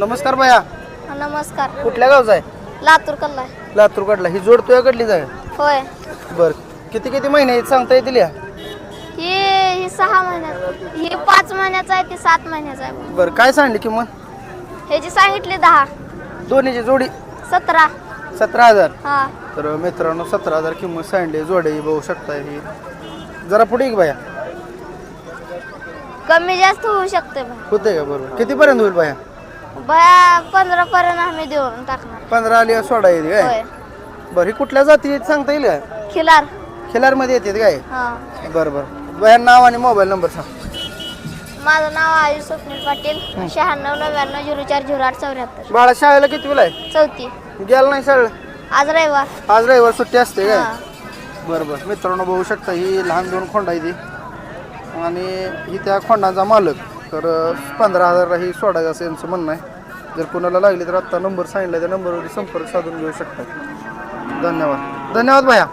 नमस्कार भैया. नमस्कार. कुठल्या गावचा आहे? लातूर कल्ला लातूर कडला ही जोड तुझ्या कडलीच आहे? होय. बर. किती किती महिने आहेत सांगता येतील या? ही ही सहा महिन्यात. ही पाच महिन्याचा आहे ती सात महिन्याचा आहे. बर काय सांगली किंमत? ह्याची सांगितली दहा. दोन्हीची जोडी? सतरा. सतरा हजार? हा. तर मित्रांनो सतरा हजार किंमत सांडली जोडी बघू शकता ही. जरा पुढे एक भैया. कमी जास्त होऊ शकते बा. होते का? बरोबर. कितीपर्यंत होईल बया पंधरा पर्यंत आम्ही देऊन टाकणार. पंधरा आली सोडा येईल काय? होय. बरं ही कुठल्या जाती आहेत सांगता येईल का खिलार. खिलारमध्ये येते काय? हा. बरं बरं. भैया नाव आणि मोबाईल नंबर सांग. माझं नाव आयुष स्वप्नील पाटील शहाण्णव नव्याण्णव झिरो चार झिरो आठ चौऱ्याहत्तर. बाळा शाळेला किती वेळ आहे? चौथी. गेला नाही शाळेला? आज रविवार. आज रविवार सुट्टी असते काय? हा. बरं बरं. मित्रांनो बघू शकता ही लहान दोन खोंड आहे ती. आणि ही त्या खोंडांचा मालक. तर पंधरा हजार ही सोडायचं असं यांचं म्हणणं आहे. जर कोणाला लागली तर आत्ता नंबर सांगितला त्या नंबरवरती संपर्क साधून घेऊ शकतात धन्यवाद. धन्यवाद भैया.